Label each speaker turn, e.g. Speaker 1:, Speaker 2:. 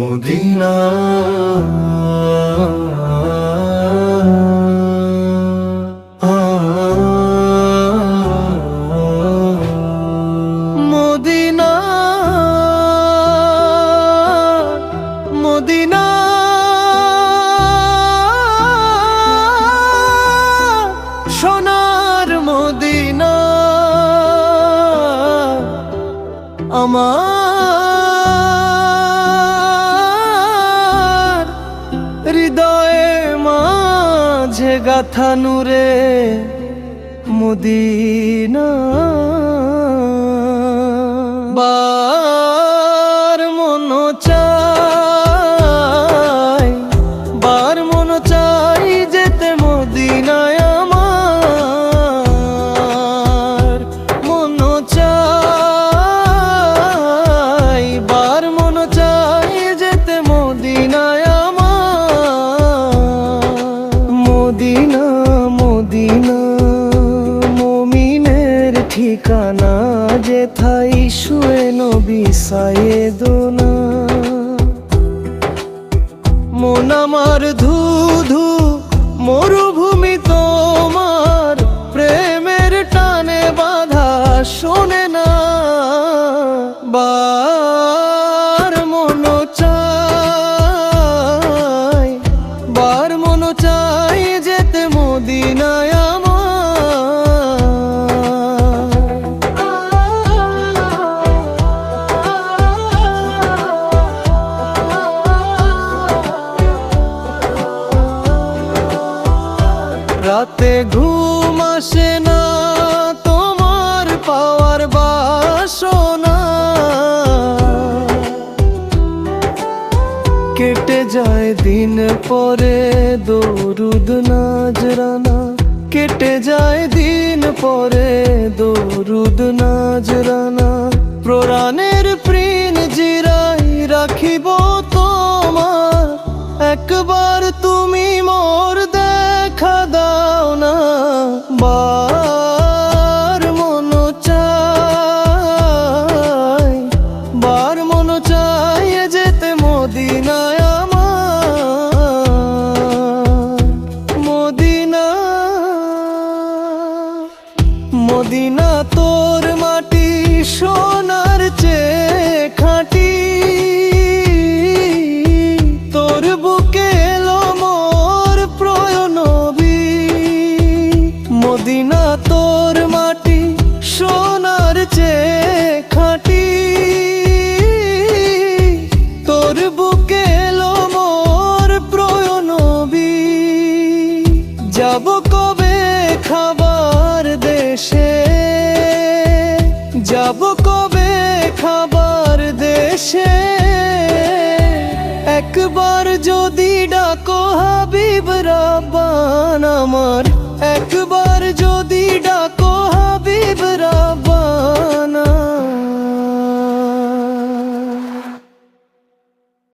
Speaker 1: Medina. সোনার Medina. আমার হৃদয়ে মাঝে গাথা নূরে মদিনা। মদিনা মমিনের ঠিকানা যেথাই শুয়ে নবী সায়েদোনা মন আমার ধু ধু মরুভূমি তোমার, প্রেমের টানে বাধা শোনে না। বার আসে না তোমার পাওয়ার বাসনা। কেটে যায় দিন পরে দরুদ নাজরানা। কেটে যায় দিন পরে দরুদ নাজরানা। মদিনা তোর মাটি, সোনার চেয়ে খাঁটি। তোর বুকে এলো মোর প্রয়নবী মদিনা তোর মাটি, সোনার চেয়ে খাঁটি। তোর বুকে এলো মোর প্রয়নবী যাব কবে খাবার দেশে। যাব কবে খাবার দেশে? একবার যদি ডাকো হাবিব রাব্বান আমার। একবার যদি ডাকো